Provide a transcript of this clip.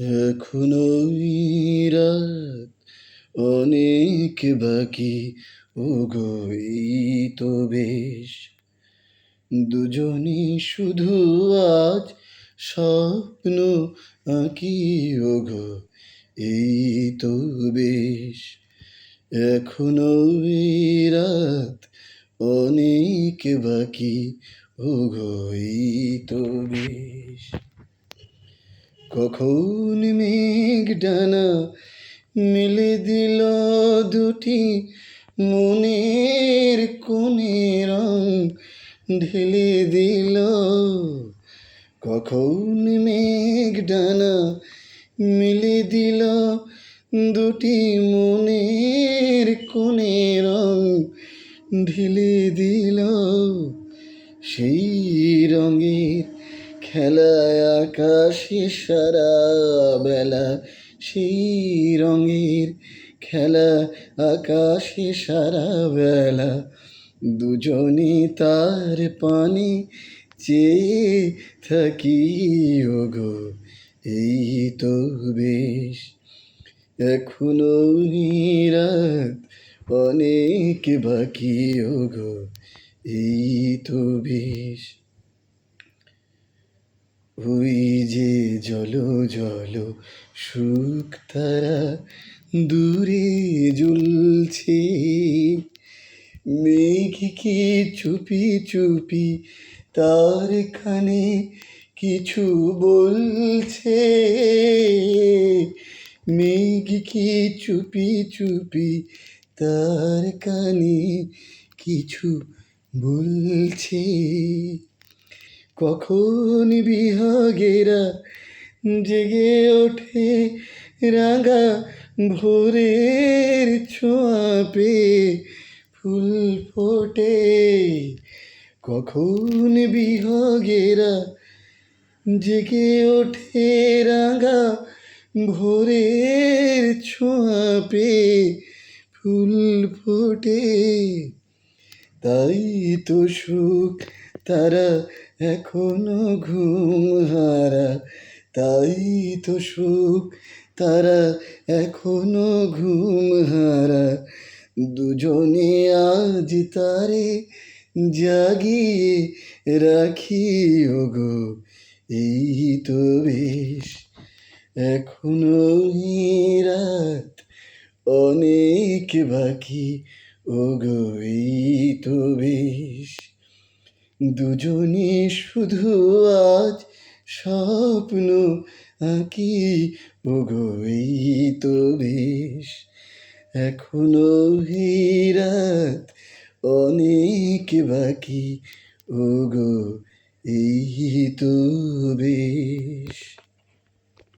এখনও রাত, অনেক বাকি ও গো এই তো বেশ। দুজনই শুধু আজ স্বপ্ন আঁকি ও গো এই তো বেশ। এখনও রাত, অনেক বাকি ও গো এই তো বেশ। কখন মেঘ ডানা মেলে দিল দুটি মনের কোণে রং ঢেলে দিল। কখন মেঘ ডানা মেলে দিল দুটি মনের কোণে রং ঢেলে দিল। সেই রঙের খেলায় আকাশে সারা বেলা সেই রঙের খেলা আকাশে সারা বেলা। দুজনে তার পানে চেয়ে থাকি গো এই তো বেশ। এখনও রাত অনেক বাকি গো এই তো বেশ। ওই যে জল জল, সুখ তারা দূরে জ্বলছে। মেঘ কি চুপি চুপি তার কানে কিছু বলছে। মেঘ কি চুপি চুপি তার কানে কিছু বলছে। কখন বিহাগেরা জেগে ওঠে রাঙা ভোরের ছোঁয়া ফুল ফোটে। কখন বিহগেরা জেগে ওঠে রাঙা ভোরের ছোঁয়া ফুল ফোটে। তাই তো সুখ তারা এখনও ঘুম হারা, তাই তো সুখ, তারা এখনও ঘুম হারা। দুজনে আজ তারে জাগিয়ে রাখি, ওগো, এই তো বেশ। এখনও রাত অনেক বাকি, ওগো, এই তো বেশ। দুজনে শুধু আজ স্বপ্ন আঁকি। ওগো তো বেশ। এখনও রাত অনেক বাকি। ওগো, এই তো বেশ।